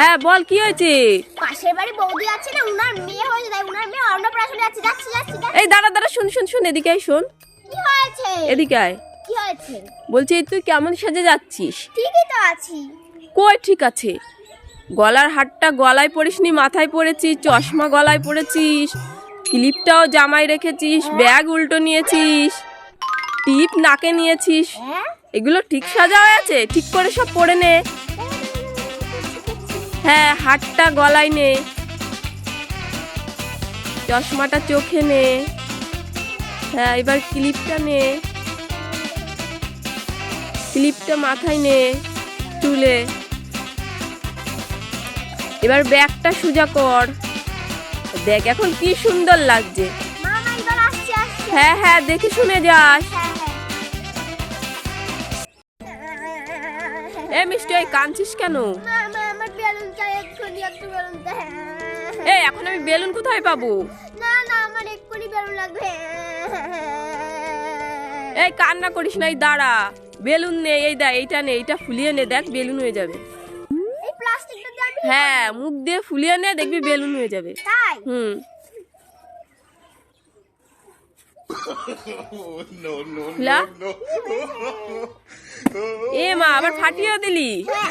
হ্যাঁ বল কি হয়েছে? পাশের বাড়ি বৌদি আছে না উনার মেয়ে হয়েছে তাই উনার মেয়ে অন্নপ্রাশনে যাচ্ছে যাচ্ছি যাচ্ছি যাচ্ছি। এই দাঁড়া দাঁড়া শুন শুন শুন এদিকে আয় শোন। কি হয়েছে? এদিকে আয়। কি হয়েছে? বলছি তুই কেমন সেজে যাচ্ছিস? ঠিকই তো আছি। কই ঠিক আছে। গলার হারটা গলায় পরিসনি মাথায় পরেছিস চশমা গলায় পরেছিস ক্লিপটাও জামায় রেখেছিস ব্যাগ উল্টো নিয়েছিস টিপ নাকে নিয়েছিস। হ্যাঁ। এগুলো ঠিক সাজা হয়ে আছে ঠিক করে সব পরে নে। হ্যাঁ হাটটা গলায় নে। চশমাটা চোখে নে। হ্যাঁ এবার ক্লিপটা নে। ক্লিপটা মাথায় নে চুলে। এবার ব্যাগটা সোজা কর। দেখ এখন কি সুন্দর লাগছে। হ্যাঁ হ্যাঁ দেখে শুনে যাস। হ্যাঁ হ্যাঁ। এ মিষ্টি কাঁদছিস কেন? চাই এক্ষুনি একটু বেলুন এই এখন আমি বেলুন কোথায় পাবো? না না আমার এক্ষুনি বেলুন লাগবে। এই কান্না করিস না এই দাঁড়া। বেলুন নে এই দেখ এইটা নে এইটা ফুলিয়ে নে দেখ বেলুন হয়ে যাবে। এই প্লাস্টিকটা দিয়ে আমি হ্যাঁ মুখ দিয়ে ফুলিয়ে নে দেখবি বেলুন হয়ে যাবে। তাই? হুম. এ মা আবার ফাটিয়ে দিলি? হ্যাঁ